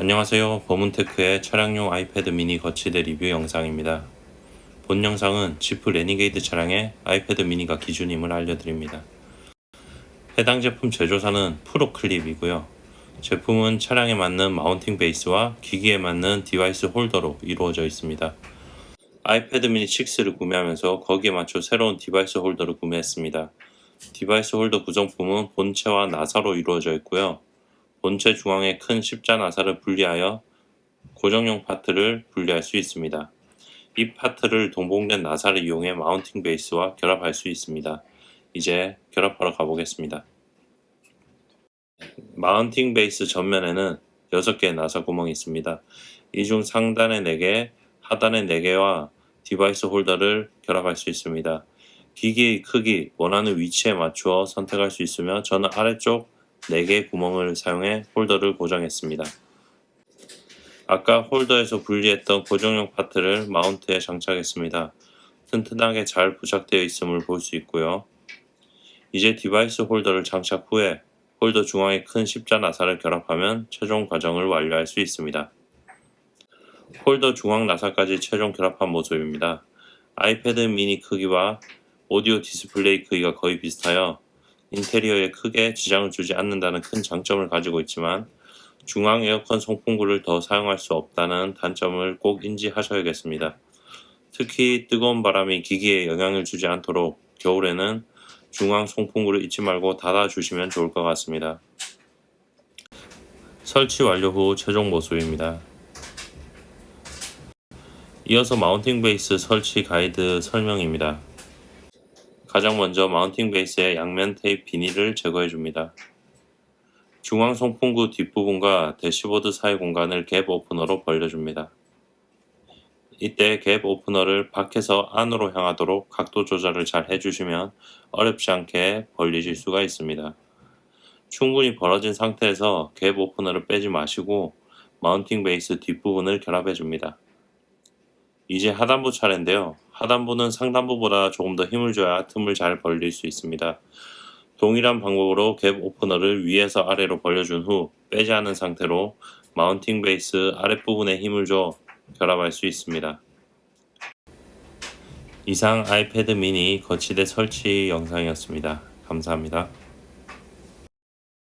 안녕하세요. 버문테크의 차량용 아이패드 미니 거치대 리뷰 영상입니다. 본 영상은 지프 레니게이드 차량의 아이패드 미니가 기준임을 알려드립니다. 해당 제품 제조사는 프로클립이고요. 제품은 차량에 맞는 마운팅 베이스와 기기에 맞는 디바이스 홀더로 이루어져 있습니다. 아이패드 미니 6를 구매하면서 거기에 맞춰 새로운 디바이스 홀더를 구매했습니다. 디바이스 홀더 구성품은 본체와 나사로 이루어져 있고요. 본체 중앙에 큰 십자 나사를 분리하여 고정용 파트를 분리할 수 있습니다. 이 파트를 동봉된 나사를 이용해 마운팅 베이스와 결합할 수 있습니다. 이제 결합하러 가보겠습니다. 마운팅 베이스 전면에는 6개의 나사 구멍이 있습니다. 이 중 상단에 4개, 하단에 4개와 디바이스 홀더를 결합할 수 있습니다. 기기의 크기, 원하는 위치에 맞추어 선택할 수 있으며 저는 아래쪽 4개의 구멍을 사용해 홀더를 고정했습니다. 아까 홀더에서 분리했던 고정용 파트를 마운트에 장착했습니다. 튼튼하게 잘 부착되어 있음을 볼 수 있고요. 이제 디바이스 홀더를 장착 후에 홀더 중앙에 큰 십자 나사를 결합하면 최종 과정을 완료할 수 있습니다. 홀더 중앙 나사까지 최종 결합한 모습입니다. 아이패드 미니 크기와 오디오 디스플레이 크기가 거의 비슷하여 인테리어에 크게 지장을 주지 않는다는 큰 장점을 가지고 있지만 중앙 에어컨 송풍구를 더 사용할 수 없다는 단점을 꼭 인지하셔야겠습니다. 특히 뜨거운 바람이 기기에 영향을 주지 않도록 겨울에는 중앙 송풍구를 잊지 말고 닫아주시면 좋을 것 같습니다. 설치 완료 후 최종 모습입니다. 이어서 마운팅 베이스 설치 가이드 설명입니다. 가장 먼저 마운팅 베이스의 양면 테이프 비닐을 제거해 줍니다. 중앙 송풍구 뒷부분과 대시보드 사이 공간을 갭 오프너로 벌려줍니다. 이때 갭 오프너를 밖에서 안으로 향하도록 각도 조절을 잘 해주시면 어렵지 않게 벌리실 수가 있습니다. 충분히 벌어진 상태에서 갭 오프너를 빼지 마시고 마운팅 베이스 뒷부분을 결합해 줍니다. 이제 하단부 차례인데요. 하단부는 상단부보다 조금 더 힘을 줘야 틈을 잘 벌릴 수 있습니다. 동일한 방법으로 갭 오프너를 위에서 아래로 벌려준 후 빼지 않은 상태로 마운팅 베이스 아랫부분에 힘을 줘 결합할 수 있습니다. 이상 아이패드 미니 거치대 설치 영상이었습니다. 감사합니다.